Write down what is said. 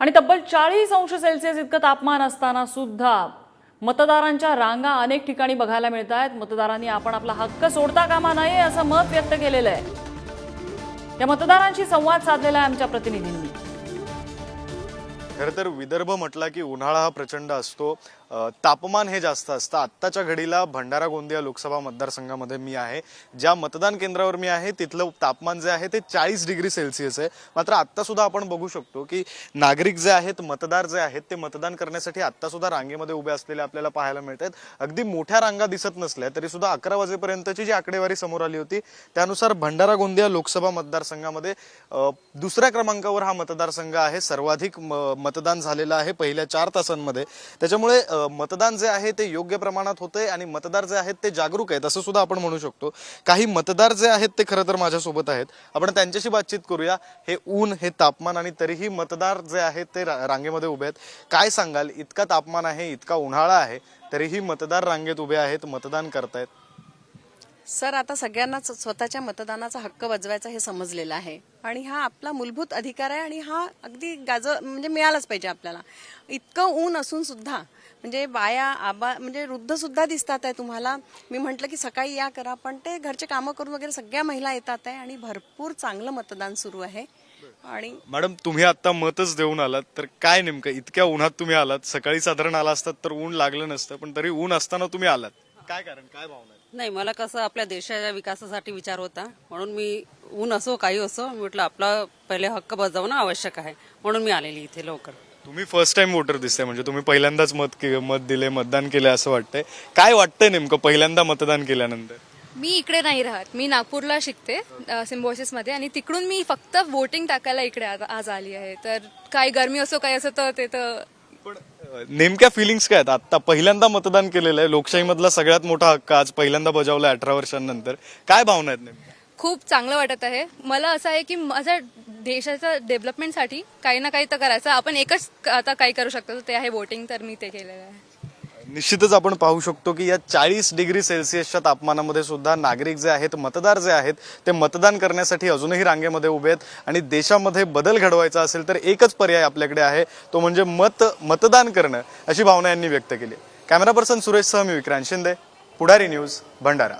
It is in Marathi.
आणि तब्बल चाळीस अंश सेल्सिअस इतकं तापमान असताना सुद्धा मतदारांच्या रांगा अनेक ठिकाणी बघायला मिळत आहेत. मतदारांनी आपण आपला हक्क सोडता कामा नये असं मत व्यक्त केलेलं आहे. या मतदारांशी संवाद साधलेला आहे आमच्या प्रतिनिधींनी. खरं तर विदर्भ म्हटला की उन्हाळा हा प्रचंड असतो. तापमान हे जास्त असतं. आत्ताच्या घडीला भंडारा गोंदिया लोकसभा मतदारसंघामध्ये मी आहे. ज्या मतदान केंद्रावर मी आहे तिथलं तापमान जे आहे ते चाळीस डिग्री सेल्सिअस आहे. मात्र आत्तासुद्धा आपण बघू शकतो की नागरिक जे आहेत मतदार जे आहेत ते मतदान करण्यासाठी आत्तासुद्धा रांगेमध्ये उभे असलेले आपल्याला पाहायला मिळत आहेत अगदी मोठ्या रांगा दिसत नसल्या तरी सुद्धा अकरा वाजेपर्यंतची जी आकडेवारी समोर आली होती त्यानुसार भंडारा गोंदिया लोकसभा मतदारसंघामध्ये दुसऱ्या क्रमांकावर हा मतदारसंघ आहे. सर्वाधिक म- मतदान झालेलं आहे पहिल्या चार तासांमध्ये. त्याच्यामुळे मतदान जे आहे ते योग्य प्रमाणात होतंय आणि मतदार जे आहेत ते जागरूक आहेत असं सुद्धा आपण म्हणू शकतो. काही मतदार जे आहेत ते खरं तर माझ्यासोबत आहेत. आपण त्यांच्याशी बातचीत करूया. हे ऊन हे तापमान आणि तरीही मतदार जे आहेत ते रा- रांगेमध्ये उभे आहेत. काय सांगाल? इतका तापमान आहे इतका उन्हाळा आहे तरीही मतदार रांगेत उभे आहेत मतदान करतायत. सर आता सगळ्यांनाच स्वतःच्या मतदानाचा हक्क बजवायचा हे समजलेलं आहे. आणि हा आपला मूलभूत अधिकार आहे आणि हा अगदी गाज म्हणजे मिळालाच पाहिजे आपल्याला. इतकं ऊन असून सुद्धा म्हणजे बाया आबा म्हणजे वृद्ध सुद्धा दिसतात आहे तुम्हाला. मी म्हटलं की सकाळी या करा पण ते घरचे कामं करून वगैरे सगळ्या महिला येतात आहे आणि भरपूर चांगलं मतदान सुरू आहे. आणि मॅडम तुम्ही आता मतच देऊन आलात तर काय नेमकं? इतक्या उन्हात तुम्ही आलात. सकाळी साधारण आला असतात तर ऊन लागलं नसतं पण तरी ऊन असताना तुम्ही आलात. काय कारण? काय भावना आहे? नाही मला कसं आपल्या देशाच्या विकासासाठी विचार होता. म्हणून मी ऊन असो काही असो मी म्हटलं आपला पहिले हक्क बजावणं आवश्यक आहे. म्हणून मी आलेली इथे लवकर. तुम्ही फर्स्ट टाइम वोटर दिसताय म्हणजे तुम्ही पहिल्यांदाच मत के- मत दिले मतदान केले असं वाटतंय. काय वाटतंय नेमकं पहिल्यांदा मतदान केल्यानंतर? मी इकडे नाही राहत. मी नागपूरला शिकते सिम्बॉसिसमध्ये आणि तिकडून मी फक्त वोटिंग टाकायला इकडे आज आज आली आहे. तर काही गरमी असो काही असो तर ते तर पण नेमक्या फिलिंग्स काय आहेत? आता पहिल्यांदा मतदान केलेलं आहे. लोकशाहीमधला सगळ्यात मोठा हक्क आज पहिल्यांदा बजावला अठरा वर्षांनंतर. काय भावना आहेत नेमक्या? खूप चांगलं वाटत आहे. मला असं आहे की माझ्या देशाच्या डेव्हलपमेंटसाठी काही ना काही तर करायचं. आपण एकच आता काही करू शकतो? ते आहे वोटिंग तर मी ते केलेलं आहे. निश्चितच आपण पाहू शकतो की या चाळीस डिग्री सेल्सिअसच्या तापमानामध्ये सुद्धा नागरिक जे आहेत मतदार जे आहेत ते मतदान करण्यासाठी अजूनही रांगेमध्ये उभे आहेत आणि देशामध्ये बदल घडवायचा असेल तर एकच पर्याय आपल्याकडे आहे तो म्हणजे मत मतदान करणं अशी भावना यांनी व्यक्त केली कॅमेरा पर्सन सुरेशसह मी विक्रांत शिंदे पुढारी न्यूज भंडारा.